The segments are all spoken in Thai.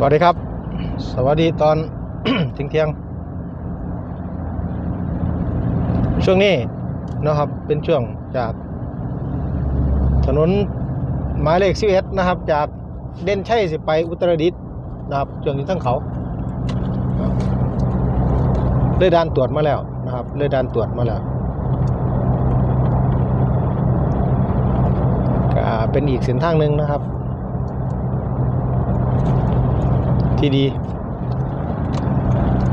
สวัสดีครับ สวัสดีตอนที่ยงเที่ยง ช่วงนี้นะครับเป็นช่วงจากถนนหมายเลข11นะครับ จากเด่นชัยสิไปอุตรดิตถ์นะครับช่วงนี้ทั้งเขาเลยด่านตรวจมาแล้วนะครับเลยด่านตรวจมาแล้วก็เป็นอีกเส้นทางหนึ่งนะครับ ที่ดี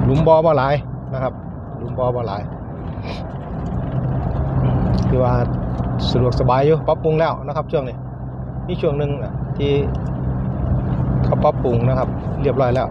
หลุมบอบ่หลายนะครับ หลุมบอบ่หลายคือว่าสะดวกสบายอยู่ปรับปรุงแล้วนะครับช่วงนี้นี่ช่วงหนึ่งนะที่เขาปรับปรุงนะครับ เรียบร้อยแล้ว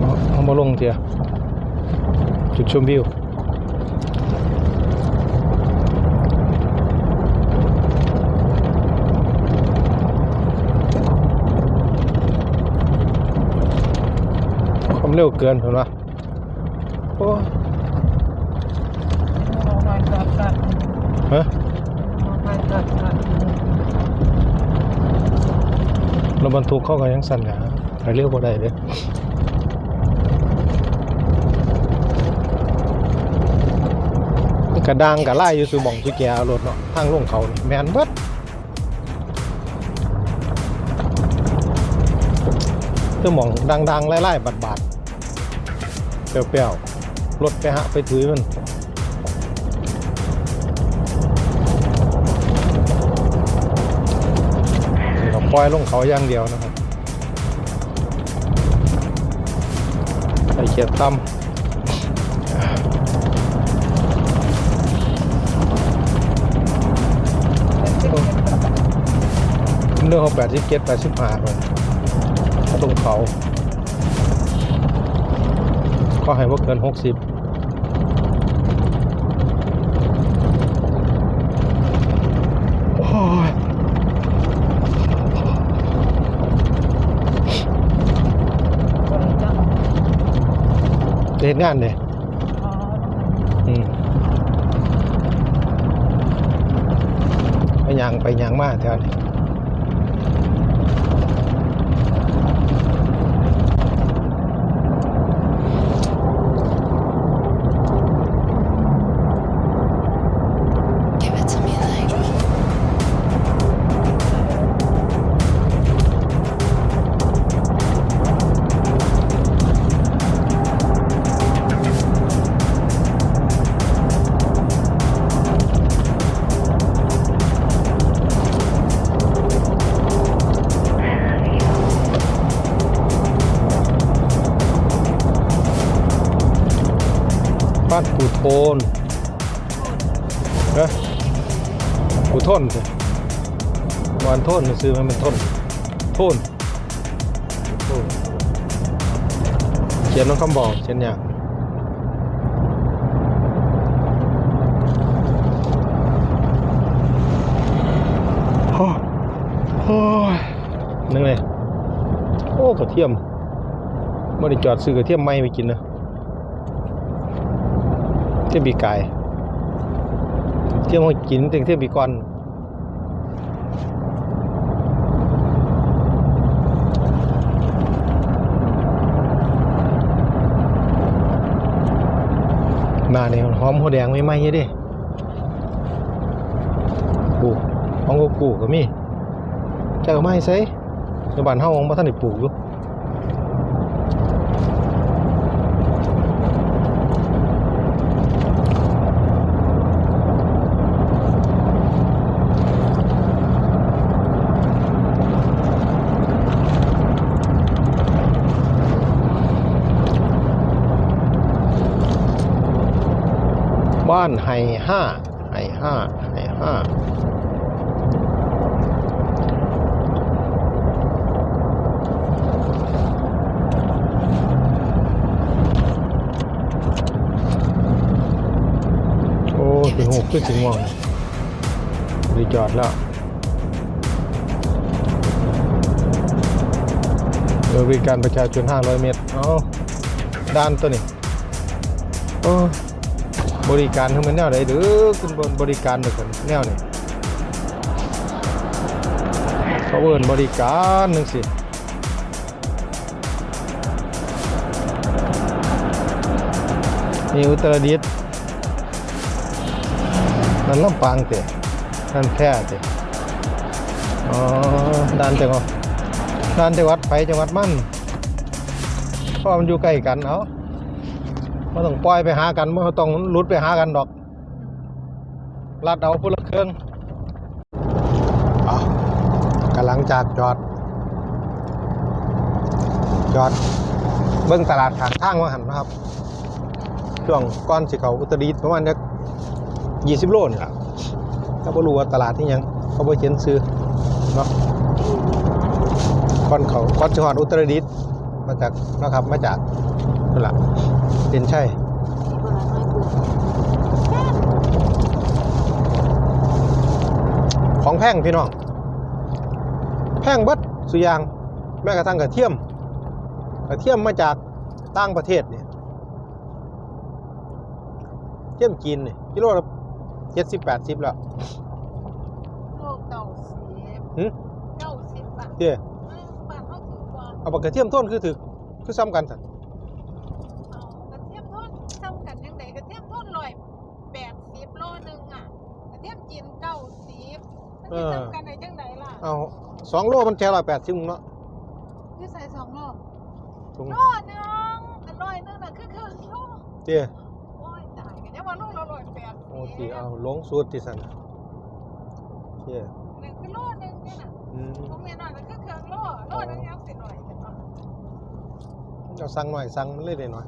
เอาเอามาลงเทีย จุดชมวิวความเร็วเกินเห็นปะโอ้ฮะรถบรรทุกเข้ากันยังสั่นนะไปเร็วกว่าได้เลย กระดังกระไล่อยู่สู่หม่องที่แกรถเนาะทางลงเขาแมนเบิดคือหม่องดังๆไล่ๆบาดๆเปรี้ยวๆรถไปหะไปถือมันนี่เราปล่อยลงเขาอย่างเดียวนะครับไปเขียดตั้ม เรื่องของแปดสิบเจ็ดแปดสิบห้าเลยตรงเขาก็ให้ว่าเกินหกสิบโอ้ยจะเห็นงานเลยอืมไปยางไปยางมาแถวนี้ นปูโทนนะปูทนสิวานโทนซื้อมันเป็นทนทนโทนเขียนน้องคำบอกเช่นอย่างโอ้โอ้ยนึงเลยโอ้กระเทียมไม่ได้จอดซื้อกระเทียมไม่ไปกินนะ ที่ยวปีกายเที่ยวมกินแต่เที่ยวปีก่อนมาเนี่ยหอมหัวแดงไม่ไหมเยอะดิปลูกของกูปลูกก็มีเจ้าไม่ใส่ในบ้านเฮาของบ้านท่านได้ปลูกอยู่ ว่านไฮห้าไฮห้าไฮห้าโอ้ถึงหกขึ้นถึงวังรีจอดแล้วบริการประชาชน500 เมตร เอาด้านตัวนี้โอ้ บริการทั้งมันแนวไหนหรือขึ้นบริการเด็กแนวนี่เขาเอินบริการหนึ่งสิมีอุตรดิตถ์นั่นลำปางเตะนั่นแพร่เตะอ๋อด่านจังหวัดด่านจังหวัดไปจังหวัดมั่นเพราะมันอยู่ใกล้กันเอาะ ไม่ต้องปล่อยไปหากันไม่ต้องหลุดไปหากันดอกลัดเอาพุละเครื่องเอากำลังจากจอด จอด เบิ้งตลาดขางทางว่าหันนะครับ ช่วงก้อนสิเขาอุตรดิตถ์ประมาณจักยี่สิบโลนี่ล่ะถ้าบ่รู้ว่าตลาดที่ยัง เขาบ่เขียนซื้อเนาะก้อนเขาก้อนสิฮอดอุตรดิตถ์ มาจากเนาะครับ มาจากนั่นล่ะเป็นใช่ของแพงพี่น้อง แพงเบิดสุอยาง แม้กระทั่งกระเทียม กระเทียมมาจากต่างประเทศเนี่ยเทียมจีนนี่กิโลละเจ็ดสิบแปดสิบแล้วโลกเก่าสิบหึเก้าสิบบาทเจ้ เอาปากกระเทียมต้นคือถือคือซ้ำกันสันเอากระเทียมทอดซ้ำกันยังไงกระเทียมทอดร้อยแปดสิบโลหนึ่งอะกระเทียมจีนเก้าสิบมันจะซ้ำกันในจังไหนล่ะเอาสองโลมันแค่ร้อยแปดสิบเนาะคือใส่สองโลถุงโลหนึงอันร้อยหนึงน่ะคือครึ่งโลเจ้โอ้ยตายกันยังว่าโลละร้อยแปดสิบโอ้ทีเอาลงสูตรที่สันเจ้หนึ่งคือโลหนึงเนี่ยน่ะอืมของเมียน้อยน่ะคือครึ่งโลโลหนึงยังสิหน่อยแต่ว่า เอาสั่งหน่อยสั่งมันเลยได้หน่อย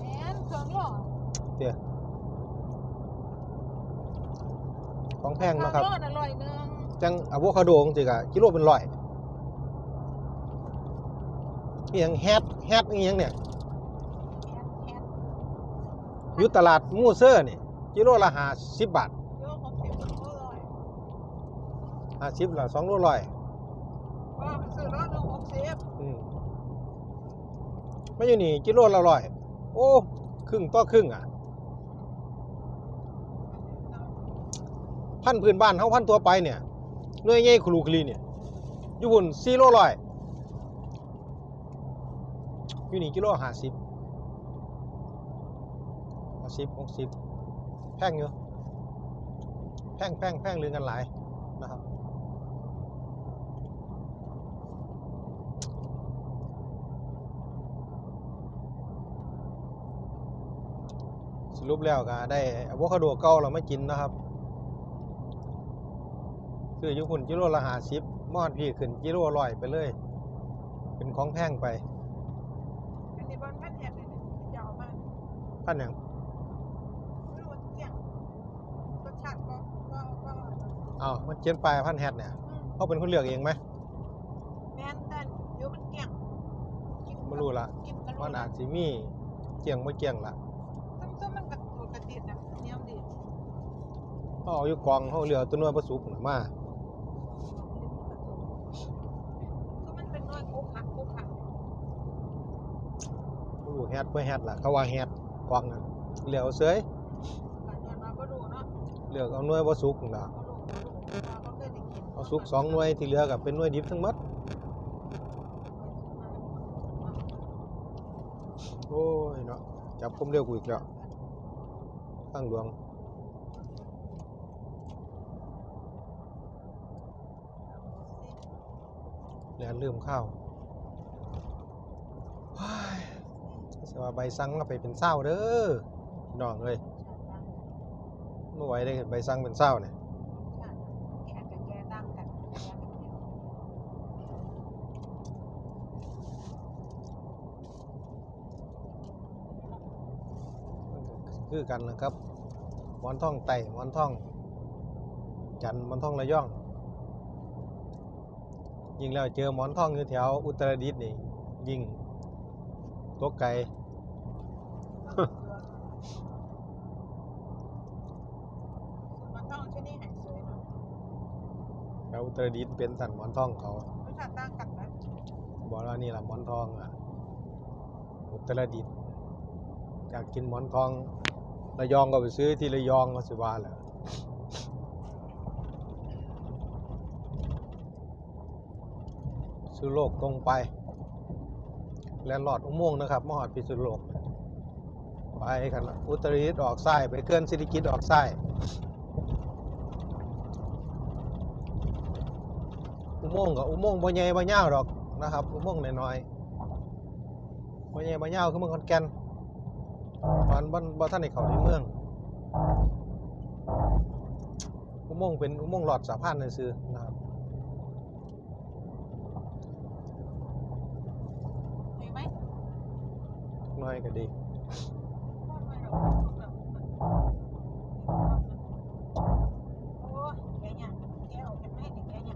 แม่นครึ่งโลเจ้ของแพงเนาะครับงโลน่ะร้อยหนึงจังอะโวคาโดจริงๆอะกิโลเป็นร้อยอหยังแฮดแฮดอหยังเนี่ยแอนแอนอยู่ตลาดมูเซอร์นี่กิโลละห้าสิบบาทโยกของเก็บโลร้อยห้าสิบละสองโลร้อยว่ามันซื้อร้อยหนึ่งหกสิบอืม ไม่อยู่นี่กิโลละร้อยโอ้ครึ่งต่อครึ่งอะ พันพื้นบ้านเฮาพันตัวไปเนี่ยหน่วยใหญ่ครูคลีเนี่ยอยู่บนสี่โลร้อยอยู่นี่กิโลห้าสิบห้าสิบหกสิบแพงอยู่แพงแพงแพงลือกันหลายนะครับ สรุปแล้วก็ได้อะโวคาโดเก่าเราไม่กินนะครับ คืออยู่พุ่นกิโลละห้าสิบมอดพี่ขึ้นกิโลร้อยไปเลย เป็นของแพงไปอันนี้บอลพันแหบเลยเนี่ยยาวมากพันอย่างไม่รู้ว่าเกี่ยงรสชาติก็ก็ก็อ้าวมันเขียนปลายพันแฮดเนี่ยอืมเขาเป็นคนเลือกเองไหมแม่นแต่เดี๋ยวมันเกี่ยงกินไม่รู้ละกินกันมันอาจสิมีเกี่ยงไม่เกี่ยงละ ต้มต้มมันกระตูดกระติดนะเหนียวดี เขาเอาอยู่กองเขาเหลือตัวนื้อประสุกน่ะมาคือมันเป็นน้อยคุกหักคุกหักดูแฮดไม่อแฮดล่ะ เขาว่าแฮดกองนั้นเหลือเอาเสยเหลือเอาหน่วยประสุกล่ะเขาเคยได้กินเอาสุกสองหน่วยที่เหลือกับเป็นหน่วยดิบทั้งหมดโอ้ยเนาะจับผมเร็วกูอีกแล้วข้างหลวง แล้วลืมข้าวว้าสว่าใบสังก็ไปเป็นเศร้าเด้อน้องเอ้ยเมื่อไหวได้เห็นใบสังเป็นเศร้าเนี่ยแกะกับกันแกะกับแกะมันก็คือกันนะครับมอนท่องไต่มอนท่อง จันมอนท่องระย่อง ยิ่งแล้วเจอหมอนทองอยู่แถวอุตรดิตถ์นี่ ยิ่งตัวไกลมันต้องช่วนี่หาสวยหน่อยแถวอุตรดิตถ์เป็นสันหมอนทองเขารู้จักตั้งกันไหบอกว่านี่แหละหมอนทองอะ อุตรดิตถ์อยากกินหมอนทองระยองก็ไปซื้อที่ระยองก็สิว่าแหละ ซื้อโลกตรงไป แลนด์ลอดอุโมงค์นะครับมหอดพิษณุโลก ไปกันอุตริตออกซ้ายไปเกินสิริกิตออกซ้ายอุโมงค์กับอุโมงค์บ่ใหญ่บ่ยาวดอกนะครับ อุโมงค์น้อยๆบ่ใหญ่บ่ยาวคือเมืองขอนแก่นมันบ่บ่ทันได้เขาในเมืองอุโมงค์เป็นอุโมงค์หลอดสะพานซื่อนะครับ เห็นไหม น้อยก็ดี โอ้ยแกเนี่ยแกออกจากแม่เนี่ยแกเนี่ย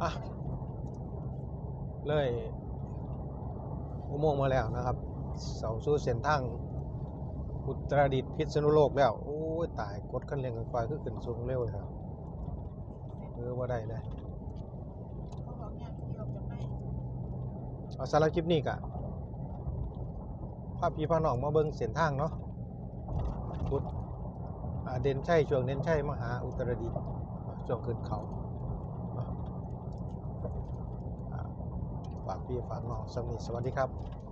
อะเลยอุโมงค์มาแล้วนะครับ เสาสู่เส้นทางอุตรดิตถ์พิษณุโลกแล้ว โอ้ย ตายกดคันเร่งกันไฟคือขึ้นสูงเร็วเลยครับเออว่าได้เลยเขาบอกเนี่ยแกออกจากแม่เอาสารบคลิปนี้กะพาพี่พาน้องมาเบิ่งเส้นทางเนาะพุทธเด่นชัยช่วงเด่นชัยมหาอุตรดิตถ์ช่วงขึ้นเขาฝากพี่ฝากน้องสมิสวัสดีครับ